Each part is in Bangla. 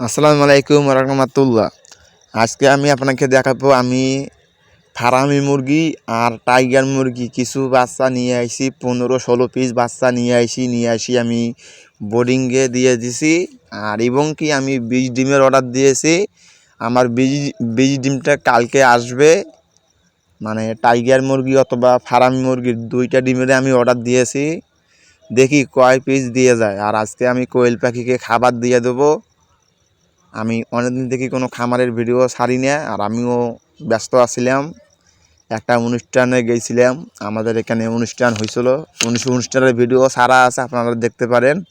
আসসালামু আলাইকুম রহমতুল্লাহ। আজকে আমি আপনাকে দেখাবো, আমি ফারামি মুরগি আর টাইগার মুরগি। কিছু বাচ্চা নিয়ে আইছি, পনেরো ষোলো পিস বাচ্চা নিয়ে আইছি, নিয়ে আসি আমি বোর্ডিংয়ে দিয়ে দিছি। আর এবং কি আমি বীজ ডিমের অর্ডার দিয়েছি, আমার বীজ বীজ ডিমটা কালকে আসবে। মানে টাইগার মুরগি অথবা ফারামি মুরগির দুইটা ডিমের আমি অর্ডার দিয়েছি। দেখি কয় পিস দিয়ে যায়। আর আজকে আমি কোয়েল পাখিকে খাবার দিয়ে দেবো। আমি অনেকদিন থেকে কোনো খামারের ভিডিও ছাড়ি না, আর আমিও ব্যস্ত আছিলাম। একটা অনুষ্ঠানে গেছিলাম, আমাদের এখানে অনুষ্ঠান হয়েছিল। অনুষ- অনুষ্ঠানের ভিডিও সারা আছে, আপনারা দেখতে পারেন।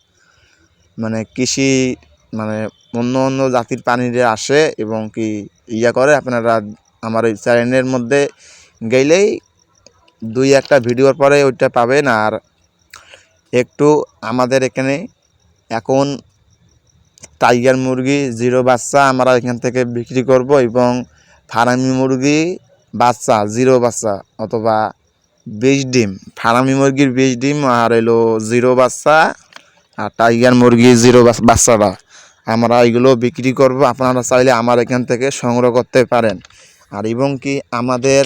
মানে কৃষি মানে অন্য অন্য জাতির প্রাণীরা আসে এবং কি ইয়া করে, আপনারা আমার ওই চ্যানেলের মধ্যে গেলেই দুই একটা ভিডিওর পরে ওইটা পাবেন। আর একটু আমাদের এখানে এখন টাইগার মুরগি, জিরো বাচ্চা আমরা এখান থেকে বিক্রি করব এবং ফার্মি মুরগি বাচ্চা, জিরো বাচ্চা অথবা বিশ ডিম। ফার্মি মুরগির বিশ ডিম আর এলো জিরো বাচ্চা আর টাইগার মুরগি জিরো বাচ্চাটা আমরা এগুলো বিক্রি করব। আপনারা চাইলে আমার এখান থেকে সংগ্রহ করতে পারেন। আর এবং কি আমাদের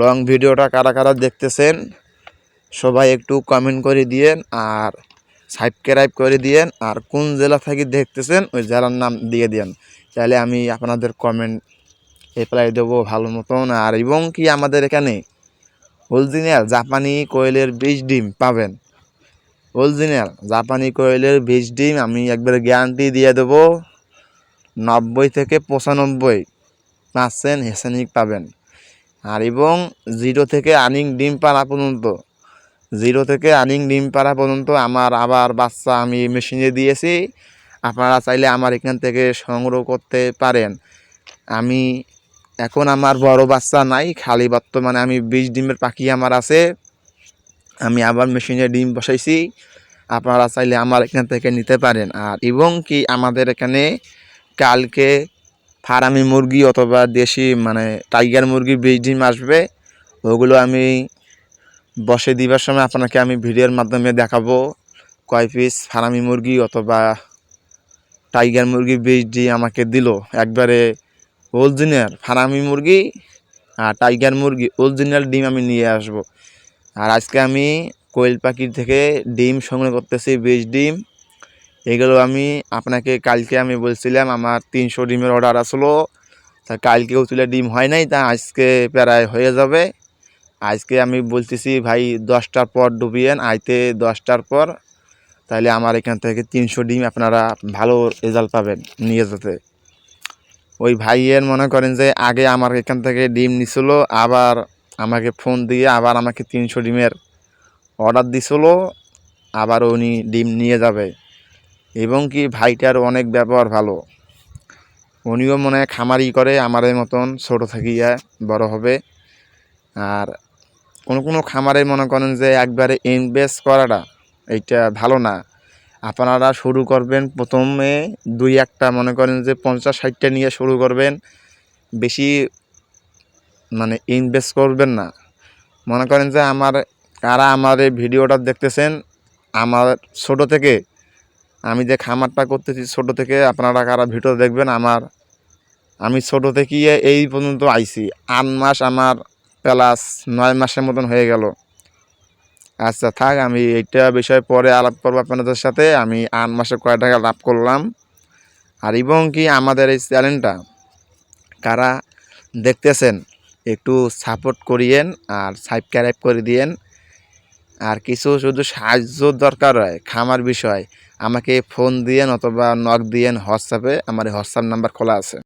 লং ভিডিওটা কারা কারা দেখতেছেন, সবাই একটু কমেন্ট করে দিয়েন। আর সাবস্ক্রাইব করে দিয়েন আর কোন জেলা থেকে দেখতেছেন, ওই জেলার নাম দিয়ে দিয়েন। তাহলে আমি আপনাদের কমেন্ট রিপ্লাই দেবো ভালো মতন। আর এবং কি আমাদের এখানে অরিজিনাল জাপানি কোয়েলের বীজ ডিম পাবেন। অরিজিনাল জাপানি কোয়েলের বীজ ডিম আমি একবার গ্যারান্টি দিয়ে দেবো, নব্বই থেকে পঁচানব্বই পার্সেন্ট হেসেনিক পাবেন। আর এবং জিরো থেকে আর্নিং ডিম পাড়া পর্যন্ত। জিরো থেকে আর্নিং ডিম পাড়া পর্যন্ত আমার আবার বাচ্চা আমি মেশিনে দিয়েছি। আপনারা চাইলে আমার এখান থেকে সংগ্রহ করতে পারেন। আমি এখন আমার বড় বাচ্চা নাই, খালি বর্তমানে আমি বিশ ডিমের পাখি আমার আছে। আমি আবার মেশিনে ডিম বসাইছি। আপনারা চাইলে আমার এখান থেকে নিতে পারেন। আর এবং কি আমাদের এখানে কালকে ফার্মি মুরগি অথবা দেশি মানে টাইগার মুরগি বিশ ডিম আসবে, ওগুলো আমি বসে দিবার সময় আপনাকে আমি ভিডিওর মাধ্যমে দেখাবো কয় পিস ফার্মি মুরগি অথবা টাইগার মুরগি বীজ দিয়ে আমাকে দিল। একবারে অরিজিনাল ফারামি মুরগি আর টাইগার মুরগি অরিজিনাল ডিম আমি নিয়ে আসব। আর আজকে আমি কোয়েল পাখির থেকে ডিম সংগ্রহ করতেছি বীজ ডিম। এগুলো আমি আপনাকে কালকে আমি বলছিলাম, আমার তিনশো ডিমের অর্ডার আসলো। তা কালকেও তুলে ডিম হয় নাই, তা আজকে প্রায় হয়ে যাবে। আজকে আমি বলতেছি, ভাই, দশটার পর ডুবিয়েন, আইতে দশটার পর, তাহলে আমার এখান থেকে তিনশো ডিম আপনারা ভালো রেজাল্ট পাবেন নিয়ে যেতে। ওই ভাইয়ের মনে করেন যে, আগে আমার এখান থেকে ডিম নিছিল, আবার আমাকে ফোন দিয়ে আবার আমাকে তিনশো ডিমের অর্ডার দিছিল, আবার উনি ডিম নিয়ে যাবে। এবং কি ভাইটার অনেক ব্যবহার ভালো। উনিও মনে খামারি করে, আমাদের মতন ছোটো থাকিয়া বড় হবে। আর কোনো কোনো খামারে মনে করেন যে একবারে ইনভেস্ট করাটা এইটা ভালো না। আপনারা শুরু করবেন প্রথমে দুই একটা মনে করেন যে পঞ্চাশ ষাটটা নিয়ে শুরু করবেন। বেশি মানে ইনভেস্ট করবেন না। মনে করেন যে আমার, কারা আমার এই ভিডিওটা দেখতেছেন, আমার ছোট থেকে, আমি যে খামারটা করতেছি ছোট থেকে আপনারা কারা ভিডিও দেখবেন, আমার, আমি ছোট থেকে এই পর্যন্ত আইছি। আট মাস আমার প্লাস নয় মাসের মতন হয়ে গেল। আচ্ছা থাক, আমি এইটা বিষয়ে পরে আলাপ করব আপনাদের সাথে। আমি আট মাসে কয় টাকা লাভ করলাম। আর এবং কি আমাদের এই চ্যানেলটা কারা দেখতেছেন, একটু সাপোর্ট করিয়েন আর সাবস্ক্রাইব করে দিয়েন। আর কিছু শুধু সাহায্য দরকার হয় খামার বিষয়। আমাকে ফোন দিয়েন অথবা নক দিয়েন হোয়াটসঅ্যাপে। আমার হোয়াটসঅ্যাপ নাম্বার খোলা আছে।